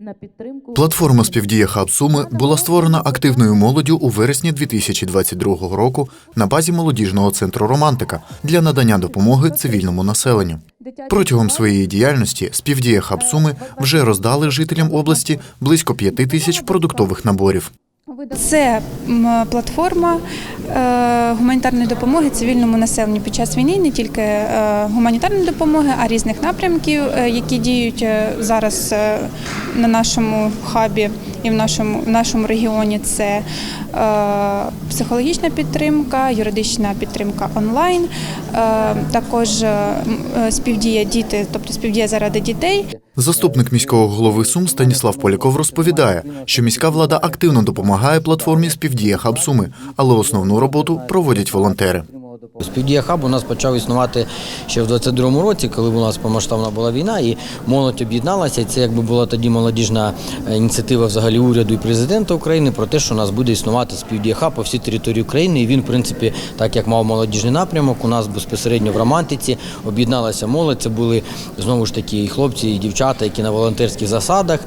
на підтримку Платформа співдія Хаб Суми була створена активною молоддю у вересні 2022 року на базі молодіжного центру Романтика для надання допомоги цивільному населенню. Протягом своєї діяльності співдія Хаб Суми вже роздали жителям області близько п'яти тисяч продуктових наборів. Це платформа е, гуманітарної допомоги цивільному населенню під час війни, не тільки е, гуманітарної допомоги, а різних напрямків, е, які діють е, зараз е, на нашому хабі і в нашому, в нашому регіоні. Це е, психологічна підтримка, юридична підтримка онлайн, е, також е, е, співдія діти, тобто співдія заради дітей. Заступник міського голови Сум Станіслав Поляков розповідає, що міська влада активно допомагає платформі співдія Хаб Суми, але основну роботу проводять волонтери. Співдія хаб у нас почав існувати ще в 22-му році, коли у нас повномасштабна була війна, і молодь об'єдналася. Це якби була тоді молодіжна е, ініціатива взагалі уряду і президента України про те, що у нас буде існувати співдія хаб по всій території України. І він, в принципі, так як мав молодіжний напрямок, у нас безпосередньо в романтиці об'єдналася молодь. Це були знову ж таки і хлопці, і дівчата, які на волонтерських засадах.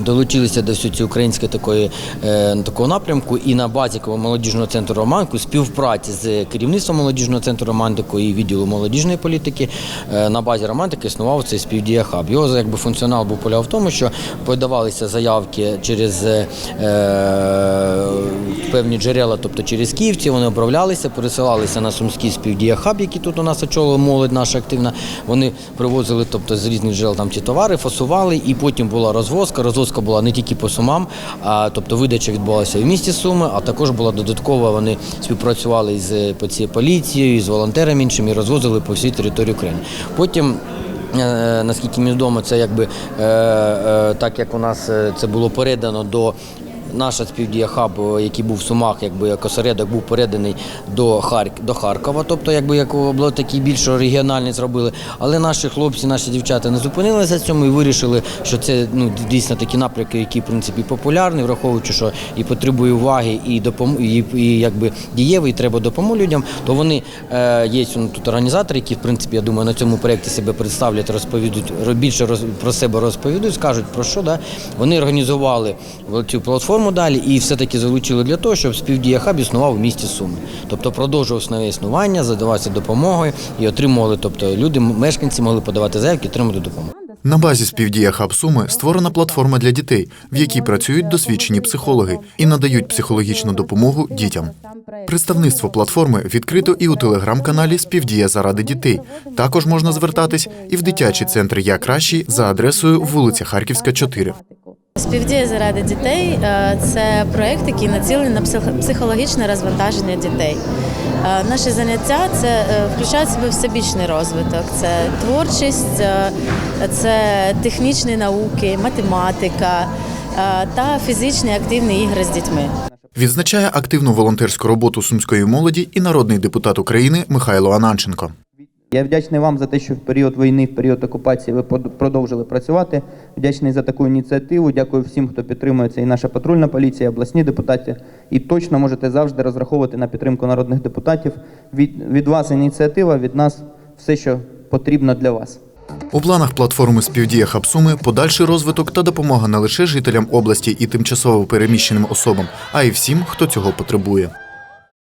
Долучилися до всього української такої е, такого напрямку, і на базі молодіжного центру Романку співпраці з керівництвом молодіжного центру Романтику і відділу молодіжної політики е, на базі Романтики існував цей співдія хаб. Його якби функціонал був полягав в тому, що подавалися заявки через е, певні джерела, тобто через київці, вони обравлялися, пересилалися на сумський співдія хаб, який тут у нас очолила молодь наша активна. Вони привозили, тобто з різних джерел там ці товари, фасували, і потім була розвозка. Розвозка була не тільки по сумам, а тобто видача відбулася в місті Суми, а також була додаткова. Вони співпрацювали з поліцією, з волонтерами іншими розвозили по всій території України. Потім. е, Наскільки мені відомо, це якби е, е, так як у нас е, це було передано до наша співдія хаб, е, який був в Сумах, якби як осередок був переданий до Харк до Харкова, тобто якби як було такий більш регіональний зробили. Але наші хлопці, наші дівчата не зупинилися на цьому і вирішили, що це ну дійсно такі напрямки, які в принципі популярні, враховуючи, що і потребує уваги, і допом і, і якби дієвий, і треба допомогу людям. То вони е, є ну, тут організатори, які в принципі я думаю на цьому проєкті себе представлять, розповідуть більше роз, про себе розповідуть, скажуть про що. Да? Вони організували цю платформу далі і все-таки залучили для того, щоб співдія хаб існував у місті Суми. Тобто продовжував своє існування, задавався допомогою і отримували, тобто люди, мешканці могли подавати заявки, отримати допомогу. На базі співдія Хаб Суми створена платформа для дітей, в якій працюють досвідчені психологи і надають психологічну допомогу дітям. Представництво платформи відкрито і у телеграм-каналі Співдія заради дітей. Також можна звертатись і в дитячий центр Я кращий за адресою вулиця Харківська, 4. Співдія заради дітей е, це проект, який націлений на псих- психологічне розвантаження дітей. Е, Наші заняття це е, включають в себе всебічний розвиток. Це творчість, це технічні науки, математика та фізичні активні ігри з дітьми. Відзначає активну волонтерську роботу сумської молоді і народний депутат України Михайло Ананченко. Я вдячний вам за те, що в період війни, в період окупації ви продовжили працювати. Вдячний за таку ініціативу. Дякую всім, хто підтримує це, і наша патрульна поліція, обласні депутати. І точно можете завжди розраховувати на підтримку народних депутатів. Від, від вас ініціатива, від нас все, що потрібно для вас. У планах платформи Співдія Хабсуми подальший розвиток та допомога не лише жителям області і тимчасово переміщеним особам, а й всім, хто цього потребує.